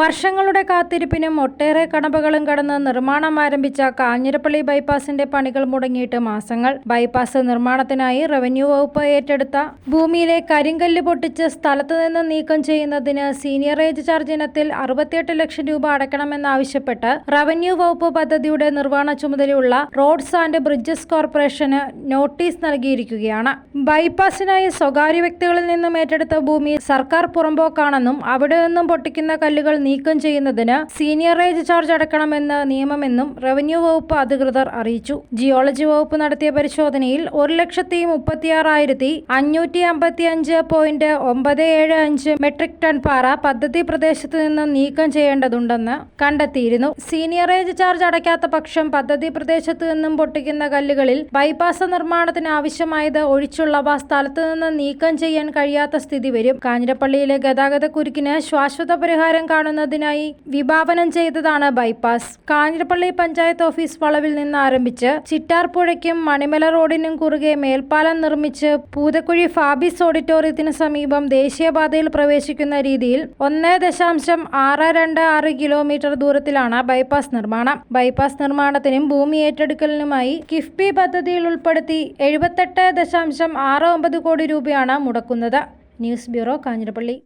വർഷങ്ങളുടെ കാത്തിരിപ്പിനും ഒട്ടേറെ കടമ്പകളും കടന്ന് നിർമ്മാണം ആരംഭിച്ച കാഞ്ഞിരപ്പള്ളി ബൈപ്പാസിന്റെ പണികൾ മുടങ്ങിയിട്ട് മാസങ്ങൾ. ബൈപ്പാസ് നിർമ്മാണത്തിനായി റവന്യൂ വകുപ്പ് ഏറ്റെടുത്ത ഭൂമിയിലെ കരിങ്കല്ല് പൊട്ടിച്ച് സ്ഥലത്തു നിന്ന് നീക്കം ചെയ്യുന്നതിന് സീനിയറേജ് ചാർജ് ഇനത്തിൽ അറുപത്തിയെട്ട് ലക്ഷം രൂപ അടയ്ക്കണമെന്നാവശ്യപ്പെട്ട് റവന്യൂ വകുപ്പ് പദ്ധതിയുടെ നിർവഹണ ചുമതലയുള്ള റോഡ്സ് ആൻഡ് ബ്രിഡ്ജസ് കോർപ്പറേഷന് നോട്ടീസ് നൽകിയിരിക്കുകയാണ്. ബൈപ്പാസിനായി സ്വകാര്യ വ്യക്തികളിൽ നിന്നും ഏറ്റെടുത്ത ഭൂമി സർക്കാർ പുറമ്പോക്കാണെന്നും അവിടെ നിന്നും പൊട്ടിക്കുന്ന കല്ലുകൾ നീക്കം ചെയ്യുന്നതിന് സീനിയറേജ് ചാർജ് അടക്കണമെന്ന് നിയമമെന്നും റവന്യൂ വകുപ്പ് അധികൃതർ അറിയിച്ചു. ജിയോളജി വകുപ്പ് നടത്തിയ പരിശോധനയിൽ ഒരു ലക്ഷത്തി മുപ്പത്തിയാറായിരത്തി അഞ്ഞൂറ്റി അമ്പത്തി അഞ്ച് പോയിന്റ് ഒമ്പത് ഏഴ് അഞ്ച് മെട്രിക് ടൺ പാറ പദ്ധതി പ്രദേശത്ത് നിന്ന് നീക്കം ചെയ്യേണ്ടതുണ്ടെന്ന് കണ്ടെത്തിയിരുന്നു. സീനിയർ സീനിയറേജ് ചാർജ് അടയ്ക്കാത്ത പക്ഷം പദ്ധതി പ്രദേശത്ത് നിന്നും പൊട്ടിക്കുന്ന കല്ലുകളിൽ ബൈപ്പാസ് നിർമ്മാണത്തിന് ആവശ്യമായത് ഒഴിച്ചുള്ളവ സ്ഥലത്ത് നിന്ന് നീക്കം ചെയ്യാൻ കഴിയാത്ത സ്ഥിതി വരും. കാഞ്ഞിരപ്പള്ളിയിലെ ഗതാഗത കുരുക്കിന് ശാശ്വത പരിഹാരം കാണുന്നതിനായി വിഭാവനം ചെയ്തതാണ് ബൈപ്പാസ്. കാഞ്ഞിരപ്പള്ളി പഞ്ചായത്ത് ഓഫീസ് വളവിൽ നിന്ന് ആരംഭിച്ച് ചിറ്റാർപ്പുഴയ്ക്കും മണിമല റോഡിനും കുറുകെ മേൽപ്പാലം നിർമ്മിച്ച് പൂതക്കുഴി ഫാബിസ് ഓഡിറ്റോറിയത്തിന് സമീപം ദേശീയപാതയിൽ പ്രവേശിക്കുന്ന രീതിയിൽ ഒന്ന് ദശാംശം ആറ് രണ്ട് ആറ് കിലോമീറ്റർ ദൂരത്തിലാണ് ബൈപ്പാസ് നിർമ്മാണം. ബൈപ്പാസ് നിർമ്മാണത്തിനും ഭൂമി ഏറ്റെടുക്കലിനുമായി കിഫ്ബി പദ്ധതിയിൽ ഉൾപ്പെടുത്തി എഴുപത്തെട്ട് ദശാംശം ആറ് ഒമ്പത് കോടി രൂപയാണ് മുടക്കുന്നത്. News bureau Kanjirappally.